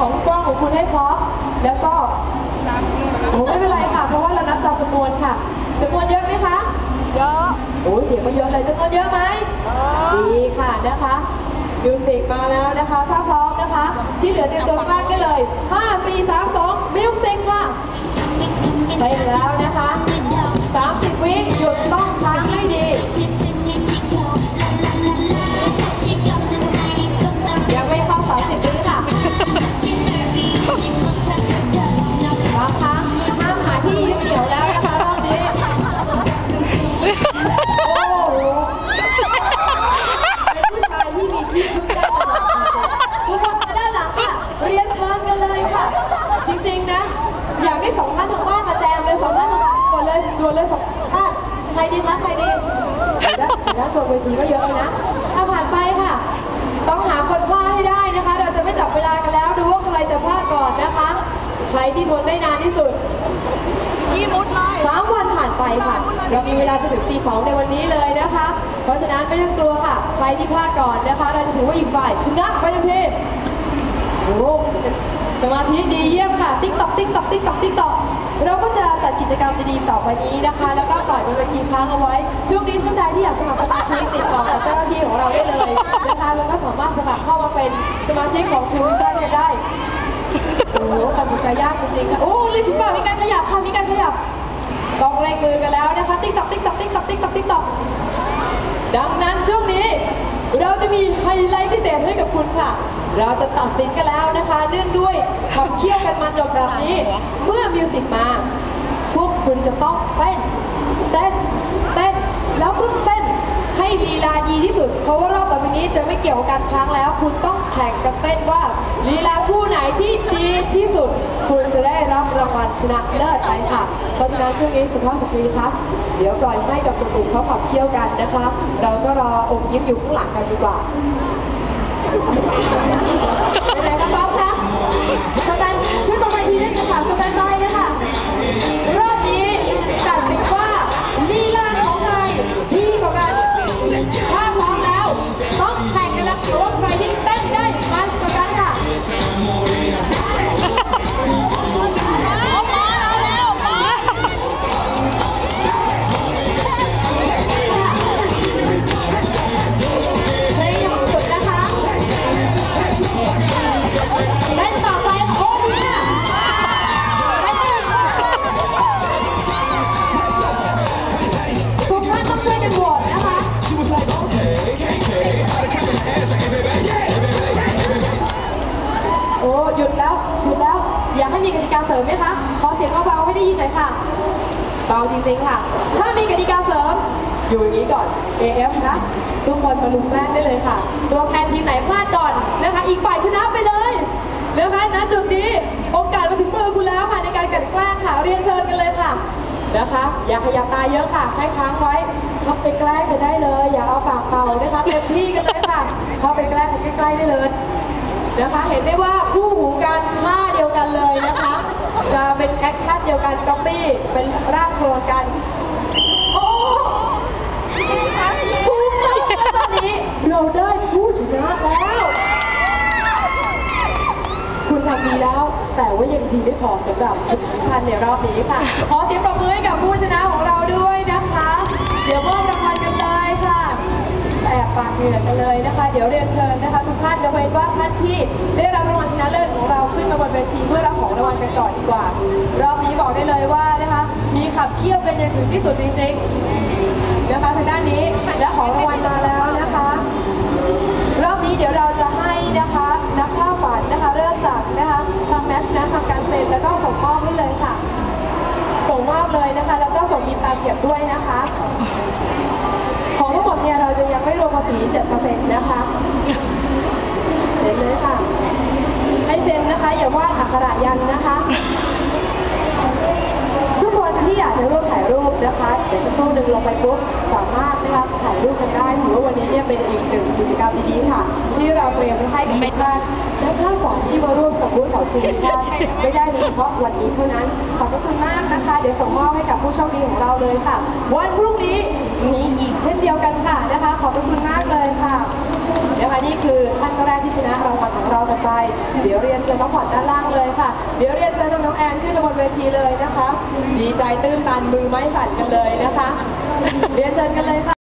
ของกล้องของคุณให้พร้อมแล้วก็โอ้ไม่เป็นไรค่ะ เพราะว่าเรานับตามจำนวนค่ะจำนวนเยอะไหมคะเยอะโอ้ยเสียงมาเยอะเลยจำนวนเยอะไหมดีค่ะนะคะมิวสิกมาแล้วนะคะถ้าพร้อมนะคะ ที่เหลือเตรียมตัวกล้างได้เลย 5 4 3 2มิวสิกค่ะไปแล้วนะคะ30 สองท่านทางบ้านมาแจมเลยสองท่านทางก่อนเลยด่วนเลยสองท่านใครดีคะใครดีเดี๋ยวนะเดี๋ยวนะตัวเวทีก็เยอะเลยนะถ้าผ่านไปค่ะ ต้องหาคนพลาดให้ได้นะคะ เราจะไม่จับเวลากันแล้วดูว่าใครจะพลาดก่อนนะคะ ใครที่ทนได้นานที่สุดยี่มุดเลยสามวันผ่านไปค่ะเรามีเวลาจะถึงตีสองในวันนี้เลยนะคะ เพราะฉะนั้นไม่ต้องกลัวค่ะ ใครที่พลาดก่อนนะคะ เราจะถือว่าอีกฝ่ายชนะไปทันทีโอ้ สมาธิดีเยี่ยมค่ะติ๊กตอกติ๊กตอกติ๊กตอกติ๊กตอกเราก็จะจัดกิจกรรมดีๆต่อไปนี้นะคะ แล้วก็ปล่อยบนเวทีค้างเอาไว้ช่วงนี้ท่านใดที่อยากสมัครสมาชิกติดต่อกับเจ้าหน้าที่ของเราได้เลยนะคะแล้วก็สามารถสมัครเข้ามาเป็นสมาชิกของ True Vision กันได้โอ้โหตัดสินใจยากจริงๆค่ะโอ้รีบพี่บ่ามีการขยับค่ะมีการขยับกองเร่งมือกันแล้วนะคะติ๊กตักติ๊กตักติ๊กตักติ๊กตักติ๊กตักดังนั้นช่วงนี้ เราจะมีไฮไลท์พิเศษให้กับคุณค่ะ เราจะตัดสินกันแล้วนะคะ เนื่องด้วยขับเคี่ยวกันมาจบแบบนี้ เมื่อมิวสิกมา พวกคุณจะต้องเต้น เต้น เต้น แล้วเพิ่งเต้นให้ลีลาดีที่สุด เพราะว่ารอบต่อไปนี้จะไม่เกี่ยวกับการค้างแล้ว คุณต้องแข่งกันเต้นว่าลีลาคู่ไหนที่ดีที่สุด คุณจะได้รับรางวัลชนะเลิศไปค่ะ เพราะฉะนั้นช่วงนี้สุภาพสตรีคะเดี๋ยวปล่อยให้กับหนุ่มเขาขับเคี่ยวกันนะคะ เราก็รออมยิ้มอยู่ข้างหลังกันดีกว่า กาเสริมไหมคะ ขอเสียงเบาๆให้ได้ยินหน่อยค่ะ เบาจริงๆค่ะ ถ้ามีกติกาเสริม อยู่อย่างนี้ก่อน AF นะ ทุกคนมาลุมแกล้งได้เลยค่ะ ตัวแทนทีมไหนพลาดก่อนนะคะ อีกฝ่ายชนะไปเลยนะคะณจุดนี้โอกาสมาถึงมือคุณแล้วค่ะในการกันแกล้งค่ะ เรียนเชิญกันเลยค่ะนะคะ อย่าขยับตาเยอะค่ะให้ค้างไว้เข้าไปแกล้งกันได้เลย อย่าเอาปากเป่านะคะเต็มที่กันเลยค่ะ เข้าไปแกล้งกันใกล้ๆได้เลยนะคะ เห็นได้ว่าคู่หูกันท่าเดียวกันเลยนะคะ จะเป็น แอคชั่นเดียวกันก๊อปปี้เป็นร่างโครงกัน โอ้ถูกต้องตอนนี้เราได้ผู้ชนะแล้ว คุณทำดีแล้ว แต่ว่ายังดีไม่พอสำหรับชุดมิชชั่นในรอบนี้ค่ะ ขอเสียงปรบมือให้กับผู้ชนะของเราด้วยนะคะ เดี๋ยวมอบรางวัลกันเลยค่ะแอบปากเหงื่อกันเลยนะคะ เดี๋ยวเรียนเชิญนะคะ ทุกท่านยกเว้นว่าท่านที่ได้รับรางวัลชนะเลิศของเราขึ้นมาบนเวทีเพื่อรับ รางวัลกันก่อนดีกว่า รอบนี้บอกได้เลยว่านะคะมีขับเคี่ยวเป็นอย่างถึงที่สุดจริงๆนะคะทางด้านนี้และของรางวัลมาแล้วนะคะ รอบนี้เดี๋ยวเราจะให้นะคะนักล่าฝันนะคะเริ่มจากนะคะทางแมสนะทำการเซ็นแล้วก็ส่งมอบให้เลยค่ะ ส่งมอบเลยนะคะ แล้วก็ส่งบินตามเก็บด้วยนะคะ ของทั้งหมดเนี่ยเราจะยังไม่รวมภาษี7%นะคะ เซ็นเลยค่ะ ให้เซ็นนะคะ อย่าวาดอั กันนะคะ ทุกคนที่อยากจะร่วมถ่ายรูปนะคะเดี๋ยวสักครู่หนึ่งลงไปปุ๊บสามารถนะคะถ่ายรูปกันได้ถือว่าวันนี้เนี่ยเป็นอีกหนึ่งกิจกรรมดีๆค่ะ ที่เราเตรียมไว้ให้กับทุกท่านและถ้าก่อนที่มาร่วมกับบูธของคุณชาติไม่ได้มีเฉพาะวันนี้เท่านั้น ขอบพระคุณมากนะคะ เดี๋ยวส่งมอบให้กับผู้โชคดีของเราเลยค่ะ วันพรุ่งนี้มีอีกเช่นเดียวกันค่ะนะคะ ขอบพระคุณมากเลยค่ะนะคะนี่คือท่านแรกที่ชนะรางวัลของเราเรากันไป เดี๋ยวเรียนเชิญน้องขวัญด้านล่างเลยค่ะ เดี๋ยวเรียนเชิญน้องแอนขึ้นมาบนเวทีเลยนะคะ ดีใจตื้นตันมือไม้สั่นกันเลยนะคะ เรียนเชิญกันเลยค่ะ